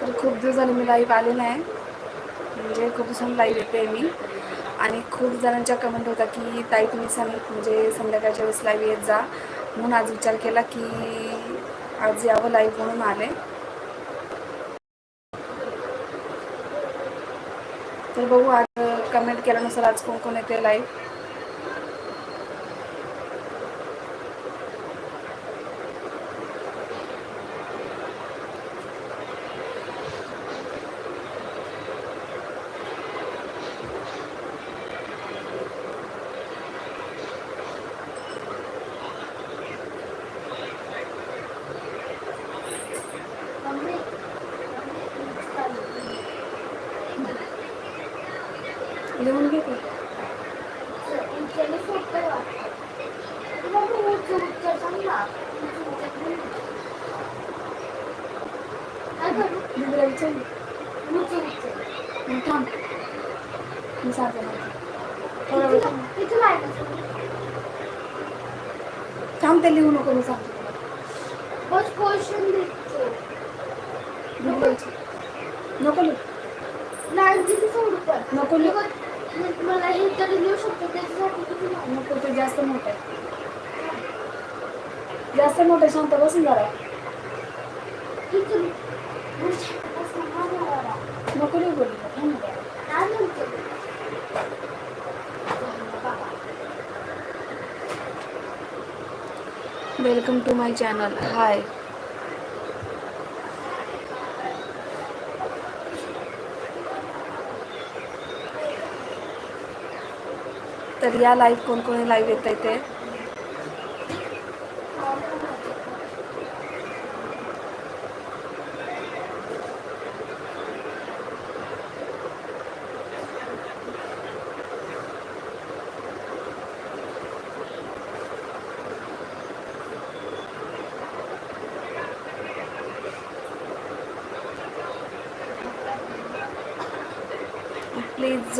तर खूप दिवस मी लाईव्ह आले नाही म्हणजे खूप दिवसांनी लाईव्ह येते मी. आणि खूप जणांच्या कमेंट होता की ताई तुम्ही सं म्हणजे संध्याकाळच्या वेळेस लाईव्ह येत जा. म्हणून आज विचार केला की आज यावं लाईव्ह म्हणून आले. तर बघू आज कमेंट केल्यानुसार आज कोण कोण येते लाईव्ह थांब ते लिहू नको मी सांगते दीदीला विचार. नको लिहू नको लिहू मला हे तरी लिहू शकतो त्याच्यासाठी किती लागणार? नको ते जास्त मोठं आहे जास्त मोठं आहे, शांत बसून जरा किती? असं मला नको लिहू बोलू थांब ना जरा. काय म्हणतो? Welcome to my channel. Hi. तर या लाईव्ह कोणकोणी लाईव्ह येत आहे ते?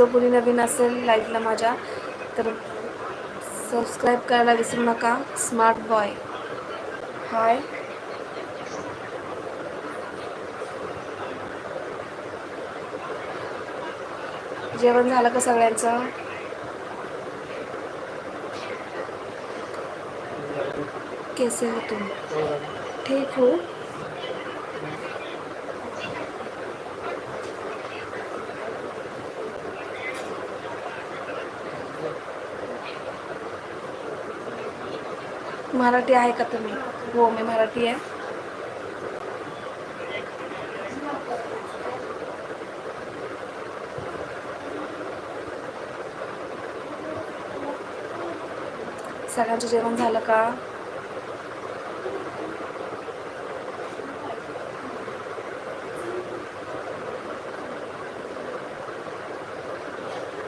प्लीज जो कोणी नवीन असेल लाईफला माझ्या तर सबस्क्राईब करायला विसरू नका. स्मार्ट बॉय हाय जेवण झालं का सगळ्यांचं? कैसे हो तुम. ठीक हो. मराठी आहे का तुम्ही? हो मी मराठी आहे. सगळ्यांचं जेवण झालं का?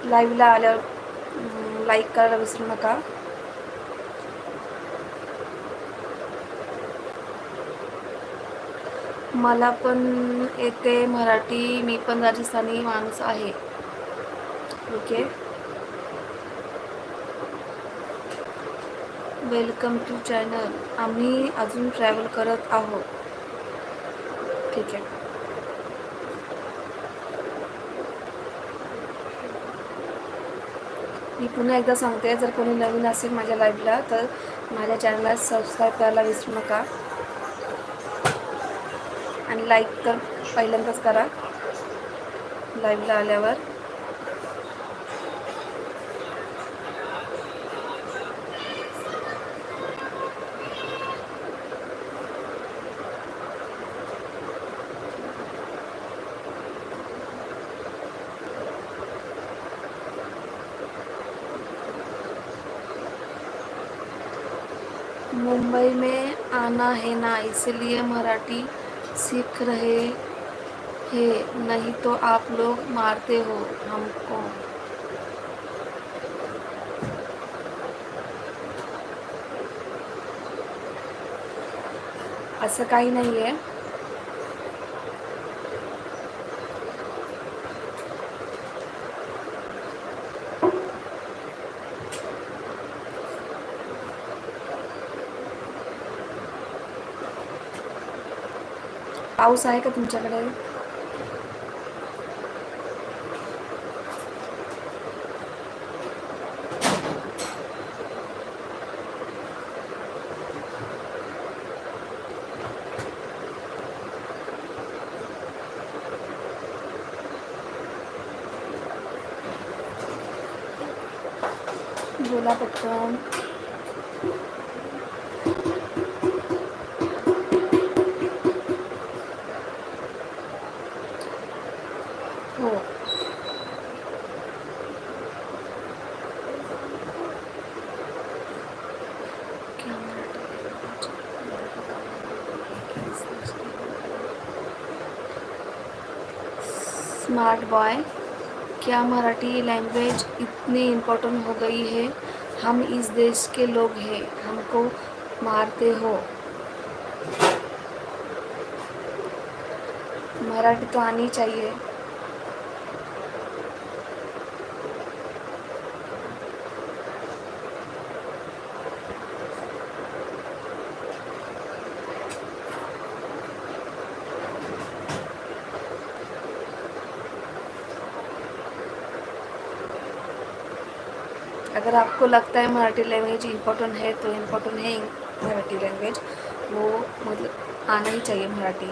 लाईव्हला आल्यावर लाईक करायला विसरू नका. मला पण येते मराठी मी पण राजस्थानी माणूस आहे. ओके वेलकम टू चॅनल आम्ही अजून ट्रॅव्हल करत आहोत. ठीक आहे. मी पुन्हा एकदा सांगते जर कोणी नवीन असेल माझ्या लाईव्हला तर माझ्या चॅनलला सबस्क्राईब करायला विसरू नका. लाईक तर पहिल्यांदाच करा. लाईव्हला आल्यावर. मुंबई में आना है ना इसलिए मराठी सीख रहे हैं नहीं तो आप लोग मारते हो हमको। असं काही नाही आहे पाऊस आहे का तुमच्याकडे? बोला पटकन स्मार्ट बॉय। क्या मराठी लैंग्वेज इतनी इम्पोर्टेंट हो गई है? हम इस देश के लोग हैं, हमको मारते हो। मराठी तो आनी चाहिए। अगर आपको लगता है मराठी लैंग्वेज इम्पोर्टेंट है तो इम्पोर्टेंट है मराठी लैंग्वेज वो मतलब आना ही चाहिए मराठी।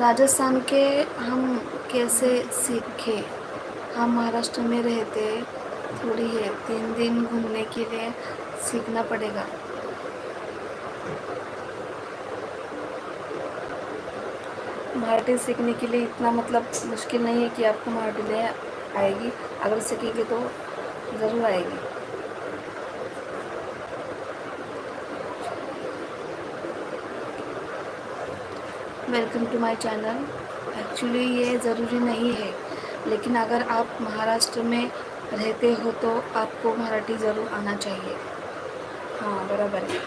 राजस्थान के हम कैसे सीखे? हम महाराष्ट्र में रहते थोड़ी है, तीन दिन घूमने के लिए सीखना पड़ेगा। मराठी सीखने के लिए इतना मतलब मुश्किल नहीं है कि आपको मराठी नहीं आएगी। अगर सीखेंगे तो ज़रूर आएगी। Welcome to my channel. Actually ये ज़रूरी नहीं है लेकिन अगर आप महाराष्ट्र में रहते हो तो आपको मराठी ज़रूर आना चाहिए। हाँ बराबर है।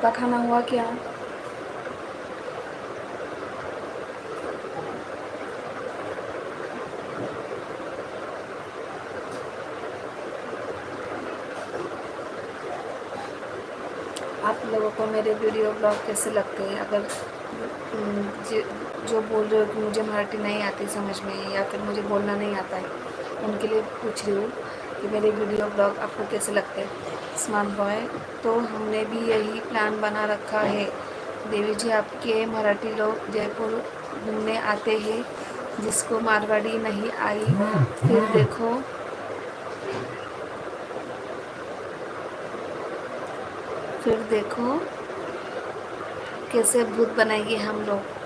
सबका खाना हुआ क्या? आप लोगों को मेरे वीडियो ब्लॉग कैसे लगते हैं? अगर जो बोल रहे हो कि मुझे मराठी नहीं आती समझ में, या फिर मुझे बोलना नहीं आता है, उनके लिए पूछ रही हूँ कि मेरे वीडियो ब्लॉग आपको कैसे लगते हैं? स्मार्ट बॉय तो हमने भी यही प्लान बना रखा है। देवी जी आपके मराठी लोग जयपुर घूमने आते हैं, जिसको मारवाड़ी नहीं आई, फिर देखो। फिर देखो, कैसे भूत बनाएँगे हम लोग।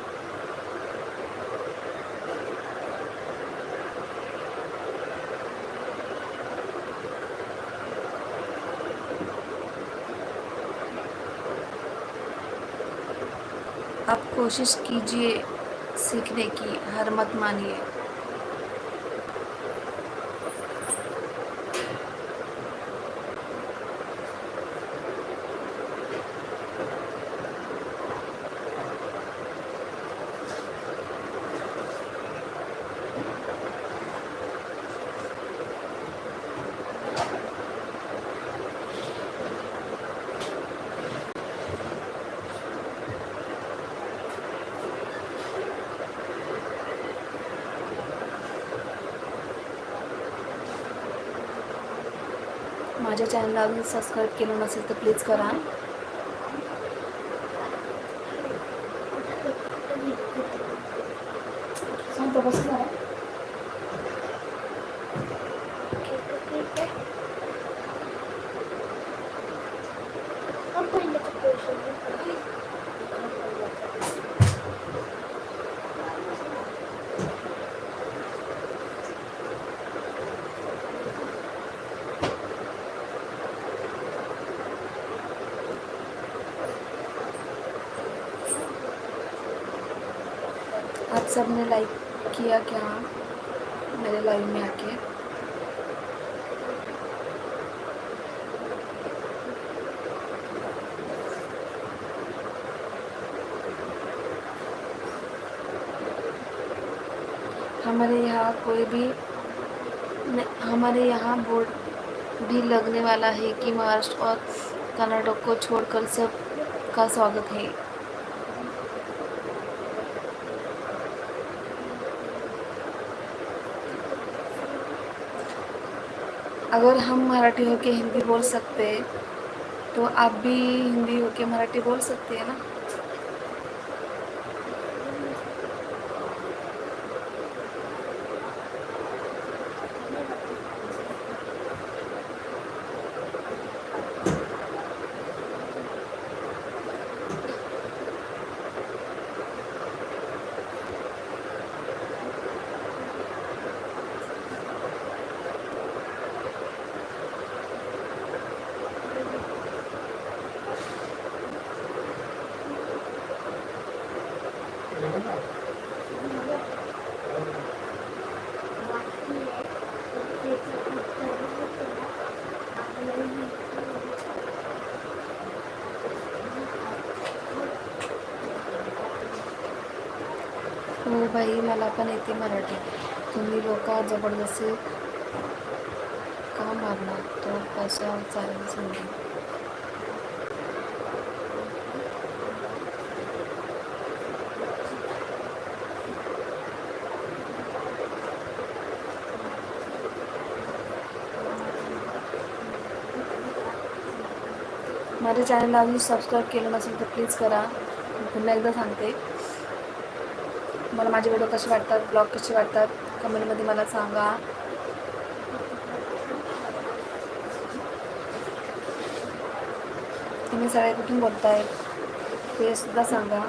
कोशिश कीजिए सीखने की हर मत मानिए। माझ्या चॅनलला अजून सबस्क्राईब केलं नसेल तर प्लीज करा. आप सबने लाइक किया क्या? मेरे लाइव में आके। हमारे यहाँ कोई भी हमारे यहाँ बोर्ड भी लगने वाला है कि महाराष्ट्र और कर्नाटक को छोड़कर सब का स्वागत है। अगर हम मराठी होके हिंदी बोल सकते तो आप भी हिंदी होके मराठी बोल सकते हैं ना? नाही मला पण येते मराठी. तुम्ही लोक जबरदस्ती का मारणार? तो कशा चालेल समजेल माझ्या चॅनलला अजून सबस्क्राईब केलं नसेल तर प्लीज करा. मी पुन्हा एकदा सांगते. मला माझे व्हिडिओ कसे वाटतात? ब्लॉग कसे वाटतात? कमेंटमध्ये मला सांगा. तुम्ही सगळे कुठून बोलताय? ते सुद्धा सांगा.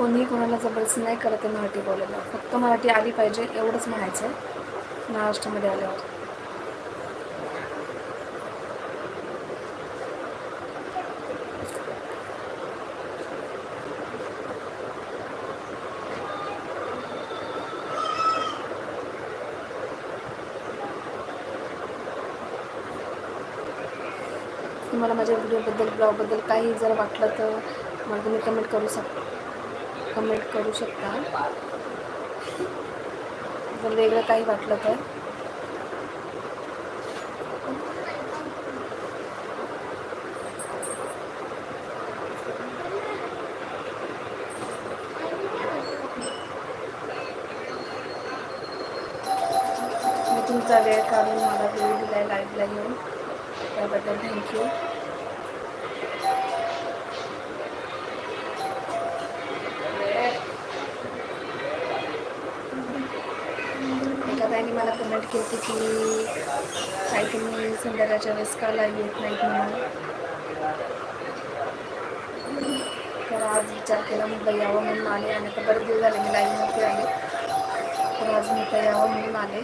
कोणी कोणाला जबरदस्ती नाही करत आहे मराठी बोलायला. फक्त मराठी आली पाहिजे एवढंच म्हणायचं आहे. महाराष्ट्रामध्ये आल्यावर. तुम्हाला माझ्या व्हिडिओबद्दल ब्लॉगबद्दल काही जर वाटलं तर मला तुम्ही कमेंट करू शकता कमेंट करू शकता. जर वेगळं काही वाटलं तर. तुमचा वेळ काढून मला वेळ दिलाय लाईव्हला येऊन त्याबद्दल थँक्यू मला कमेंट की काय तुम्ही संध्याकाळच्या वेळेस का लागली येत नाहीत म्हणून. तर आज विचार केला म्हटलं यावं म्हणून आले आणि आता बरेच दिवस झाले मी लाईव्ह नव्हते आले. तर आज मी इथं यावं म्हणून आले.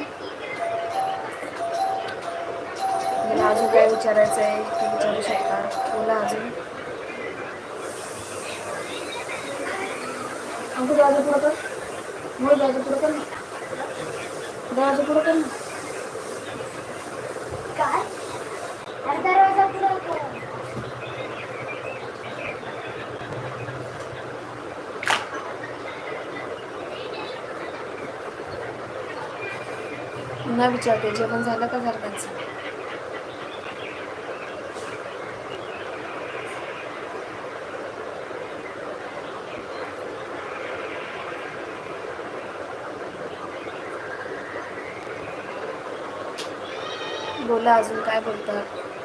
मला अजून काय विचारायचं आहे ते विचारू शकता? बोला अजून. अंकु दरवाजा पुढं कर. मोळ दरवाजा पुढं कर. ना पुढं कर ना काय पुन्हा विचारते जेवण झालं का घरच्यांचं? बोला अजून काय बोलतात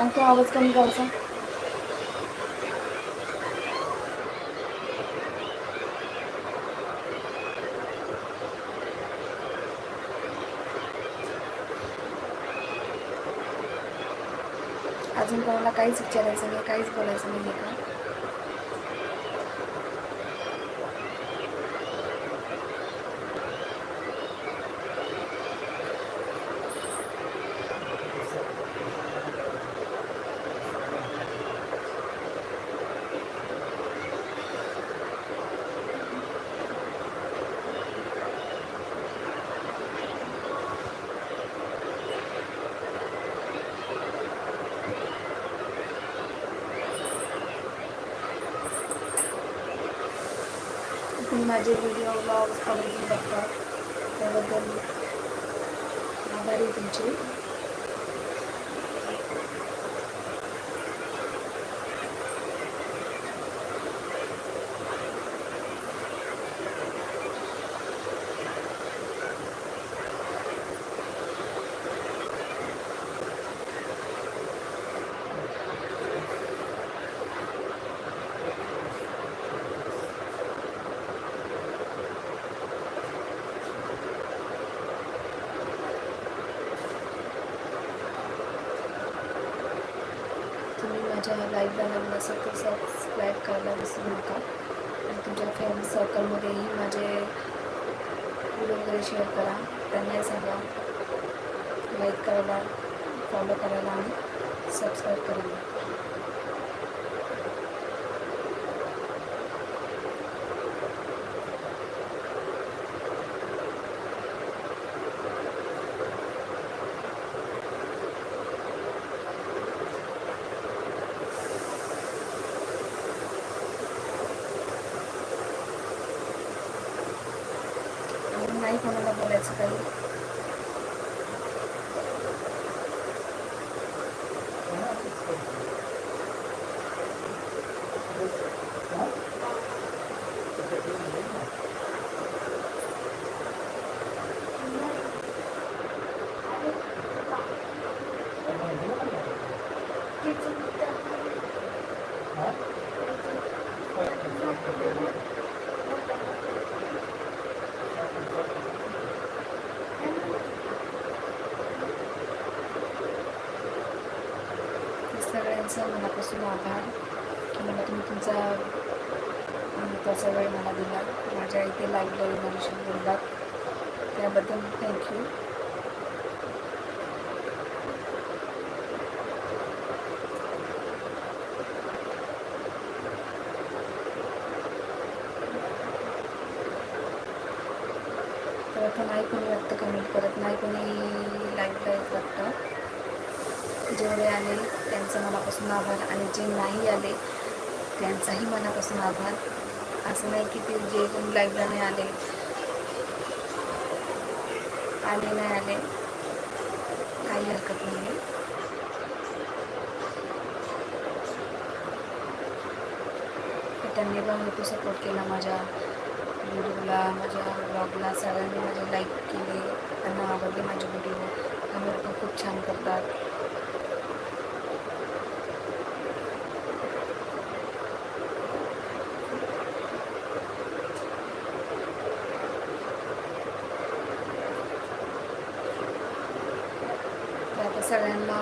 आणि तो आवाज कमी करायचा. अजून कोणाला काहीच विचारायचं नाही काहीच बोलायचं नाही का तुम्ही माझे व्हिडिओ ब्लॉग्स आवर्जून बघतात त्याबद्दल आभारी तुमची तुम्ही माझ्या लाईव्हला नवीन असेल तर सबस्क्राईब करायला विसरू नका. आणि तुमच्या फ्रेंड सर्कलमध्येही माझे व्हिडिओ वगैरे शेअर करा. त्यांनाही सांगा. लाईक करायला फॉलो करायला आणि सबस्क्राईब करायला आणि नाही कोणाला बोलायचं काही तुमचं मनापासून आभार की मला तुम्ही तुमचा महत्त्वाचा वेळ मला दिला. माझ्या इथे लाईव्ह येऊन आयुष्य बोललात त्याबद्दल थँक्यू तर आता नाही कोणी वाटतं कमेंट करत नाही कोणी लाईव्हला येत वाटतं जेवढे आले त्यांचं मनापासून आभार आणि जे नाही आले त्यांचाही मनापासून आभार. असं नाही की ते जे पण लाईव्हला नाही आले आले नाही आले काही हरकत नाही. त्यांनी पण भरपूर सपोर्ट केला माझ्या व्हिडिओला माझ्या ब्लॉगला सगळ्यांनी माझे लाईक केले त्यांना आवडले माझे व्हिडिओ कमेंट पण खूप छान करतात. सगळ्यांना.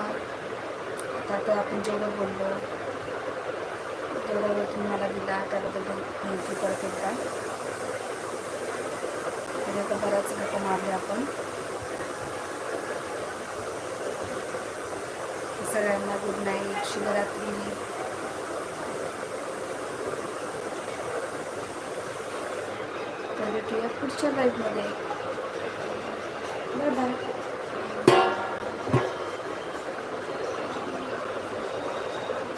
आता तर आपण जेवढं बोललो तेवढं वेळ तुम्ही मला दिला त्याबद्दल थँक्यू करत एकदा. म्हणजे आता बऱ्याच गप्पा मारले आपण. सगळ्यांना गुड नाईट शिवरात्री तर भेटूया पुढच्या लाईफमध्ये